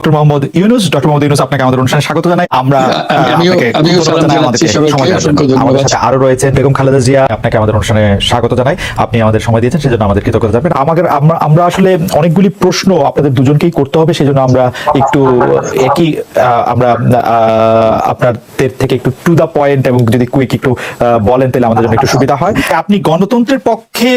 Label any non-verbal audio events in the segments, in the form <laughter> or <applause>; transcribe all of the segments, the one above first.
Doctor Mohammad Yunus. Doctor Mohammad Yunus আপনাকে আমাদের অনুষ্ঠানে স্বাগত জানাই। আমরা আরও রয়েছে বেগম খালেদা জিয়া। আপনাকে আমাদের অনুষ্ঠানে স্বাগত জানাই। আপনি আমাদের সময় দিয়েছেন সেজন্য আমাদের কৃতজ্ঞতা জানাবেন। আমাদের আমরা আসলে অনেকগুলি প্রশ্ন আপনাদের দুজনকেই করতে হবে সেজন্য আমরা একটু একই আমরা আহ, আপনাদের থেকে একটু টু দা পয়েন্ট এবং যদি কুইক একটু বলেন তাহলে আমাদের জন্য একটু সুবিধা হয়। <laughs> আপনি গণতন্ত্রের পক্ষে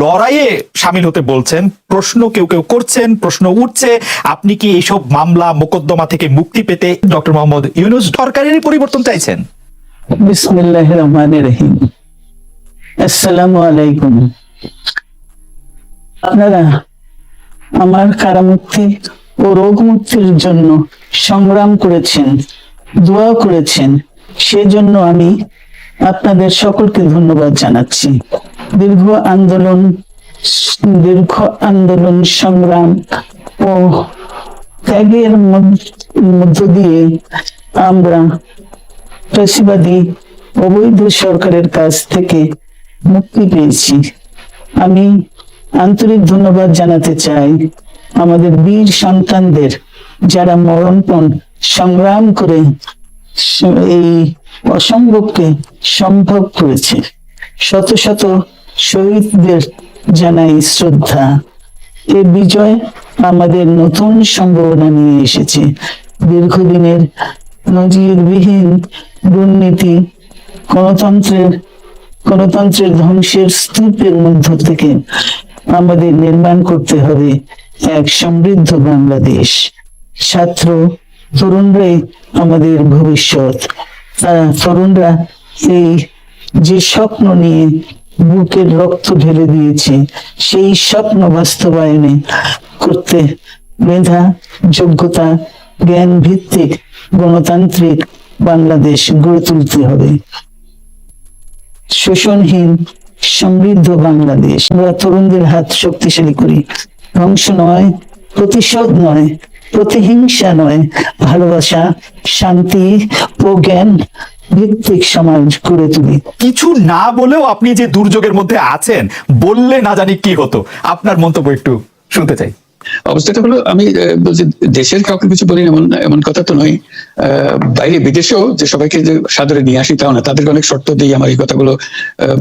লড়াইয়ে সামিল হতে বলছেন প্রশ্ন কেউ কেউ করছেন প্রশ্ন উঠছে আপনি কি এইসব মামলা মোকদ্দমা থেকে মুক্তি পেতে ডক্টর মোহাম্মদ ইউনুস সরকারেরই পরিবর্তন চাইছেন? বিসমিল্লাহ রহমান রহিম। আসসালামু আলাইকুম। আপনারা আমার কারামুক্তি ও রোগ মুক্তির জন্য সংগ্রাম করেছেন। দোয়া করেছেন। সেজন্য আমি আপনাদের সকলকে ধন্যবাদ জানাচ্ছি। দীর্ঘ আন্দোলন দীর্ঘ আন্দোলন সংগ্রাম ও ত্যাগের মধ্য- দিয়ে আমরা ফ্যাসিবাদী অবৈধ সরকারের কাছ থেকে মুক্তি পেয়েছি। আমি আন্তরিক ধন্যবাদ জানাতে চাই আমাদের বীর সন্তানদের যারা মরণপণ সংগ্রাম করে এই অসম্ভবকে সম্ভব করেছে। শত শত শহীদদের জানাই শ্রদ্ধা। এ বিজয় আমাদের নতুন সম্ভাবনা নিয়ে এসেছে। দীর্ঘদিনের নজিরবিহীন দুর্নীতি গণতন্ত্রের গণতন্ত্রের ধ্বংসের স্তূপের মধ্য থেকে আমাদের নির্মাণ করতে হবে এক সমৃদ্ধ বাংলাদেশ। ছাত্র তরুণরাই আমাদের ভবিষ্যৎ। তরুণরা এই যে স্বপ্ন নিয়ে বুকের রক্ত ঢেলে দিয়েছে, সেই স্বপ্ন বাস্তবায়নে করতে মেধা, যোগ্যতা জ্ঞান ভিত্তিক গণতান্ত্রিক বাংলাদেশ গড়ে তুলতে হবে। শোষণহীন, সমৃদ্ধ বাংলাদেশ। আমরা তরুণদের হাত শক্তিশালী করি। ধ্বংস নয়, প্রতিশোধ নয় প্রতিহিংসা নয়, ভালোবাসা, শান্তি ও জ্ঞান ভিত্তিক সমাজ গড়ে তুলি। কিছু না বলেও আপনি যে দুর্যোগের মধ্যে আছেন, বললে না জানি কি হতো। আপনার মন্তব্য একটু শুনতে চাই। অবস্থাটা হলো আমি বলছি দেশের কাউকে কিছু বলি এমন এমন কথা তো নয়। আহ, বাইরে বিদেশেও যে সবাইকে যে সাদরে নিয়ে আসি তাও না তাদেরকে অনেক শর্ত দিই আমার এই কথাগুলো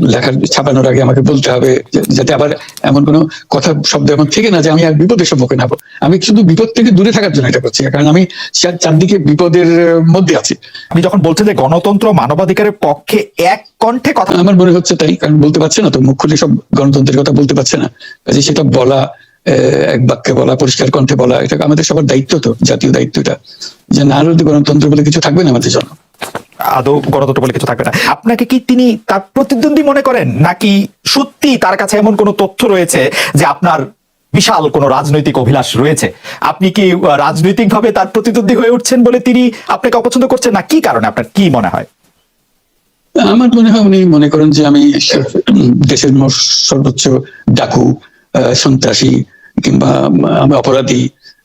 লেখার ছাপানোর আগে আমাকে বলতে হবে যাতে আবার এমন কোনো কথা শব্দ এমন থেকে না যে আমি আর বিপদের সম্মুখীন হব। আমি শুধু বিপদ থেকে দূরে থাকার জন্য এটা করছি কারণ আমি চার- চারদিকে বিপদের মধ্যে আছি। আপনি যখন বলছেন যে গণতন্ত্র মানবাধিকারের পক্ষে এক কণ্ঠে কথা আমার মনে হচ্ছে তাই কারণ বলতে পারছে না তো মুখ খুলে সব গণতন্ত্রের কথা বলতে পারছে না। কাজে সেটা বলা এক বাক্যে বলা পরিষ্কার কণ্ঠে বলা এটা আমাদের সবার দায়িত্ব তো জাতীয় দায়িত্বটা যে না হলে গণতন্ত্র বলে কিছু থাকবে না আমাদের জন্য? আদৌ গণতন্ত্র বলে কিছু থাকবে না। আপনাকে কি তিনি তার প্রতিদ্বন্দ্বী মনে করেন? নাকি সত্যি তার কাছে এমন কোনো তথ্য রয়েছে যে আপনার বিশাল কোনো রাজনৈতিক অভিলাষ রয়েছে? আপনি কি রাজনৈতিক ভাবে তার প্রতিদ্বন্দ্বী হয়ে উঠছেন বলে তিনি আপনাকে অপছন্দ করছেন? না কি কারণে আপনার কি মনে হয়? আমার মনে হয় উনি মনে করেন যে আমি দেশের সর্বোচ্চ ডাকু আহ, সন্ত্রাসী কিংবা আমি অপরাধী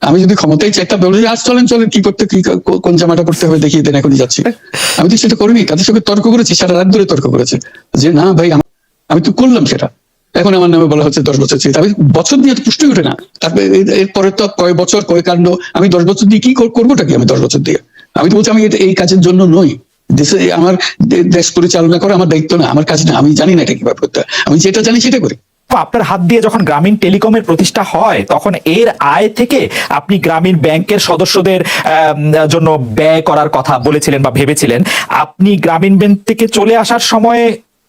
আমি যদি ক্ষমতাই চাইতাম বলে, আজ চলেন চলেন, কি করতে, কি কোন জামাটা করতে হবে, দেখিয়ে দেন, এখনই যাচ্ছি। আমি তো সেটা করিনি, তাদের সঙ্গে তর্ক করেছি, সারা রাত ধরে তর্ক করেছে। যে না ভাই, আমি তো করলাম সেটা। এখন আমার নামে বলা হচ্ছে দশ বছর আমি বছর দিয়ে পুষ্টি ওঠে না। তারপরে এর- এরপরে তো কয় বছর, কয় কাণ্ড, আমি দশ বছর দিয়ে কি কর- করবোটা কি আমি দশ বছর দিয়ে? আমি তো বলছি, আমি এই কাজের জন্য নই। দেশে আমার দেশ পরিচালনা করা আমার দায়িত্ব না, আমার কাজ না, আমি জানি না এটা কীভাবে করতে আমি যেটা জানি সেটা করি। আপনার হাত দিয়ে যখন গ্রামীণ টেলিকমের প্রতিষ্ঠা হয়, তখন এর আয় থেকে আপনি গ্রামীণ ব্যাংকের সদস্যদের জন্য ব্যয় করার কথা বলেছিলেন বা ভেবেছিলেন। আপনি গ্রামীণ ব্যাংক থেকে চলে আসার সময়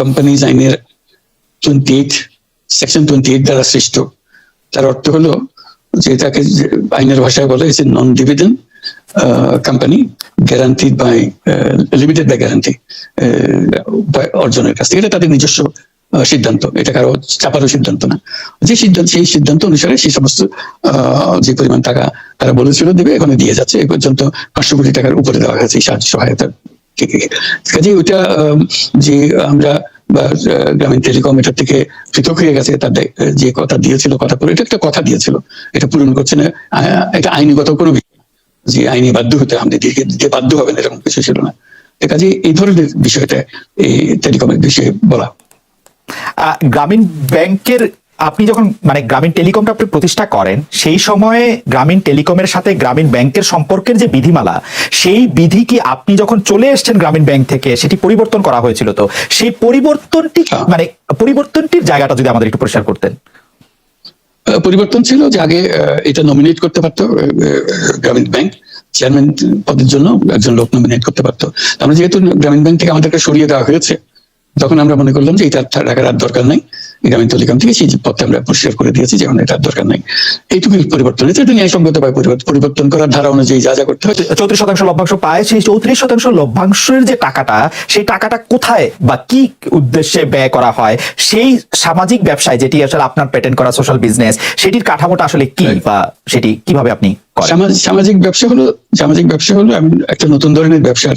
কোম্পানিজ আইনের twenty eight section twenty eight দ্বারা সৃষ্ট। তার অর্থ হলো যে যে আইনের ভাষায় বলে যে non dividend company guaranteed by limited by guarantee অর্জনের কাছ থেকে। তাদের নিজস্ব সিদ্ধান্ত। এটা কারও চাপারও সিদ্ধান্ত না। যে সিদ্ধান্ত, সেই সিদ্ধান্ত অনুসারে সেই সমস্ত যে পরিমাণ টাকা তারা বলেছিল দেবে, এখানে দিয়ে যাচ্ছে। এ পর্যন্ত পাঁচশো কোটি টাকার উপরে দেওয়া হয়েছে সাহায্য সহায়তা। কাজে ওইটা যে আমরা গ্রামীণ টেলিকম এটার থেকে পৃথক হয়ে গেছে, তার যে কথা দিয়েছিল, কথা করে এটা একটা কথা দিয়েছিল। এটা পূরণ করছে না এটা আইনগত কোনো যে আইনি বাধ্য হতে দিকে, দিতে বাধ্য হবেন, এরকম কিছু ছিল না। কাজে এই ধরনের বিষয়টা এই টেলিকমের বিষয়ে বলা। গ্রামীণ ব্যাংকের আপনি যখন মানে গ্রামীণ টেলিকমটা আপনি প্রতিষ্ঠা করেন, সেই সময়ে গ্রামীণ টেলিকমের সাথে গ্রামীণ ব্যাংকের সম্পর্কের যে বিধিমালা, সেই বিধি কি আপনি যখন চলে এসেছেন গ্রামীণ ব্যাংক থেকে, সেটি পরিবর্তন করা হয়েছিল তো সেই পরিবর্তনটি। মানে পরিবর্তনটির জায়গাটা যদি আমাদের একটু পরিষ্কার করতেন পরিবর্তন ছিল যে আগে এটা নমিনেট করতে পারতো গ্রামীণ ব্যাংক চেয়ারম্যান পদের জন্য একজন লোক নমিনেট করতে পারতো আমরা যেহেতু গ্রামীণ ব্যাংক থেকে আমাদেরকে সরিয়ে দেওয়া হয়েছে তখন আমরা মনে করলাম যে এটা রাখার আর দরকার নাই। গ্রামীণ টেলিকম থেকে সেই পদটা আমরা পরিষ্কার করে দিয়েছি যেমন এটা দরকার নাই। এইটুকুই পরিবর্তন হয়েছে। এটা ন্যায়সঙ্গত ভাবে পরিবর্তন পরিবর্তন করার ধারা অনুযায়ী যা যা করতে হয়। চৌত্রিশ শতাংশ লভ্যাংশ পায়। সেই চৌত্রিশ শতাংশ লভ্যাংশের যে টাকাটা সেই টাকাটা কোথায় বা কি উদ্দেশ্যে ব্যয় করা হয়? সেই সামাজিক ব্যবসায় যেটি আসলে আপনার পেটেন্ট করা সোশ্যাল বিজনেস সেটির কাঠামোটা আসলে কি. বা সেটি কীভাবে আপনি সামাজিক ব্যবসা হলো সামাজিক ব্যবসা হলো আমি একটা নতুন ধরনের ব্যবসার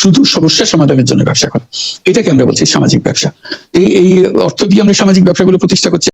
শুধু সমস্যা সমাধানের জন্য ব্যবসা করে। এটাকে আমরা বলছি সামাজিক ব্যবসা। এই এই অর্থ দিয়ে আমরা সামাজিক ব্যবসাগুলো প্রতিষ্ঠা করছি।